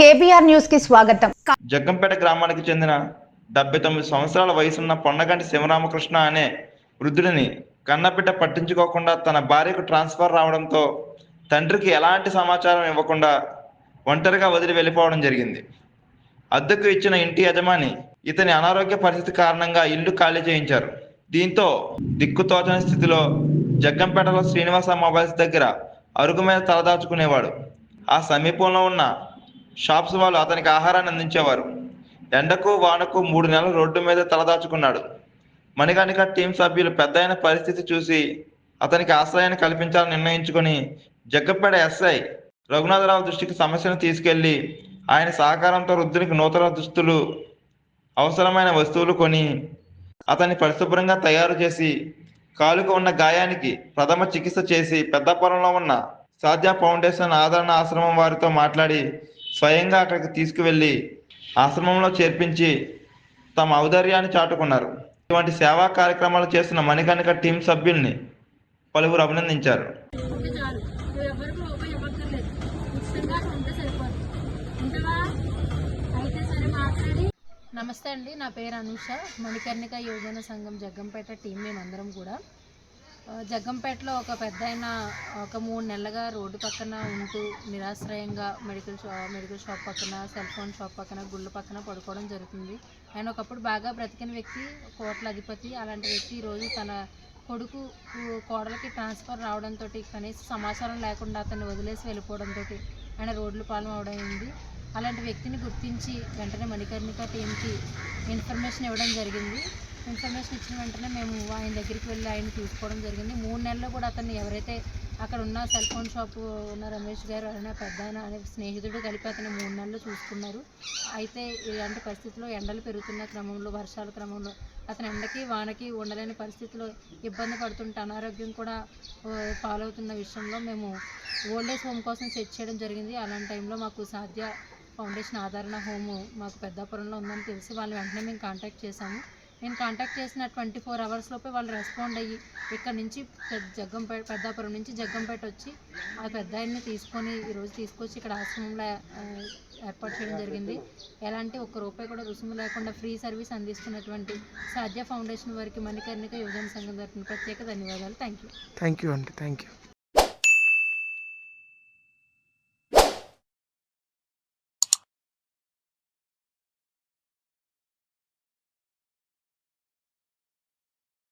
KBR న్యూస్కి స్వాగతం. జగ్గంపేట గ్రామానికి చెందిన డెబ్బై తొమ్మిది సంవత్సరాల వయసున్న పొన్నగంటి శివరామకృష్ణ అనే వృద్ధుడిని కన్నబిడ్డ పట్టించుకోకుండా తన భార్యకు ట్రాన్స్ఫర్ రావడంతో తండ్రికి ఎలాంటి సమాచారం ఇవ్వకుండా ఒంటరిగా వదిలి వెళ్ళిపోవడం జరిగింది. అద్దెకు ఇచ్చిన ఇంటి యజమాని ఇతని అనారోగ్య పరిస్థితి కారణంగా ఇల్లు ఖాళీ చేయించారు. దీంతో దిక్కుతోచని స్థితిలో జగ్గంపేటలో శ్రీనివాస మొబైల్స్ దగ్గర అరుగు మీద తలదాచుకునేవాడు. ఆ సమీపంలో ఉన్న షాప్స్ వాళ్ళు అతనికి ఆహారాన్ని అందించేవారు. ఎండకు వానకు మూడు నెలలు రోడ్డు మీద తలదాచుకున్నాడు మణికణిక టీం సభ్యులు పెద్ద పరిస్థితి చూసి అతనికి ఆశ్రయాన్ని కల్పించాలని నిర్ణయించుకొని జగ్గపేడ ఎస్ఐ రఘునాథరావు దృష్టికి సమస్యను తీసుకెళ్ళి ఆయన సహకారంతో వృద్ధునికి నూతన దుస్తులు అవసరమైన వస్తువులు కొని అతన్ని పరిశుభ్రంగా తయారు చేసి కాలుకు ఉన్న గాయానికి ప్రథమ చికిత్స చేసి పెద్దపురంలో ఉన్న సాధ్య ఫౌండేషన్ ఆదరణ ఆశ్రమం వారితో మాట్లాడి స్వయంగా అక్కడికి తీసుకువెళ్ళి ఆశ్రమంలో చేర్పించి తమ ఔదార్యాన్ని చాటుకున్నారు. ఇటువంటి సేవా కార్యక్రమాలు చేస్తున్న మణికణిక టీం సభ్యుల్ని పలువురు అభినందించారు. నమస్తే అండి నా పేరు అనూష. మణికర్ణిక యువజన సంఘం జగ్గంపేట టీం మేమందరం కూడా. జగ్గంపేటలో ఒక పెద్ద ఆయన ఒక మూడు నెలలుగా రోడ్డు పక్కన ఉంటూ నిరాశ్రయంగా మెడికల్ షా మెడికల్ షాప్ పక్కన సెల్ ఫోన్ షాప్ పక్కన గుళ్ళు పక్కన పడుకోవడం జరుగుతుంది. ఆయన ఒకప్పుడు బాగా బ్రతికిన వ్యక్తి కోట్ల అధిపతి అలాంటి వ్యక్తి. ఈరోజు తన కొడుకు కోడలకి కోడలికి ట్రాన్స్ఫర్ రావడంతో కనీస సమాచారం లేకుండా అతన్ని వదిలేసి వెళ్ళిపోవడంతో ఆయన రోడ్లు పాలన అవడమైంది అలాంటి వ్యక్తిని గుర్తించి వెంటనే మణికర్ణిక టీంకి ఇన్ఫర్మేషన్ ఇవ్వడం జరిగింది. ఇన్ఫర్మేషన్ ఇచ్చిన వెంటనే మేము ఆయన దగ్గరికి వెళ్ళి ఆయన చూసుకోవడం జరిగింది. మూడు నెలల్లో కూడా అతన్ని ఎవరైతే అక్కడ ఉన్న సెల్ ఫోన్ షాప్ ఉన్న రమేష్ గారు అయినా పెద్ద ఆయన అనే స్నేహితుడు కలిపి అతను మూడు నెలలు చూసుకున్నారు. అయితే ఇలాంటి పరిస్థితుల్లో ఎండలు పెరుగుతున్న క్రమంలో వర్షాల క్రమంలో అతను ఎండకి వానకి ఉండలేని పరిస్థితిలో ఇబ్బంది పడుతుంటే అనారోగ్యం కూడా పాలవుతున్న విషయంలో మేము ఓల్డ్ ఏజ్ హోమ్ కోసం సెట్ చేయడం జరిగింది. అలాంటి టైంలో మాకు సాధ్య ఫౌండేషన్ ఆదరణ హోము మాకు పెద్దాపురంలో ఉందని తెలిసి వాళ్ళు వెంటనే మేము కాంటాక్ట్ చేశాము. నేను కాంటాక్ట్ చేసిన ట్వంటీ ఫోర్ అవర్స్ లోపే వాళ్ళు రెస్పాండ్ అయ్యి ఇక్కడ నుంచి పెద్ద జగ్గంపేట పెద్దాపురం నుంచి జగ్గంపేట వచ్చి ఆ పెద్ద ఆయన్ని తీసుకొని ఈరోజు తీసుకొచ్చి ఇక్కడ ఆశ్రమంలో ఏర్పాటు చేయడం జరిగింది. ఎలాంటి ఒక్క రూపాయి కూడా రుసుము లేకుండా ఫ్రీ సర్వీస్ అందిస్తున్నటువంటి సాధ్య ఫౌండేషన్ వారికి మణికర్ణిక యువజన సంఘం తరఫున ప్రత్యేక ధన్యవాదాలు. థ్యాంక్ యూ థ్యాంక్ యూ అండి. Thank you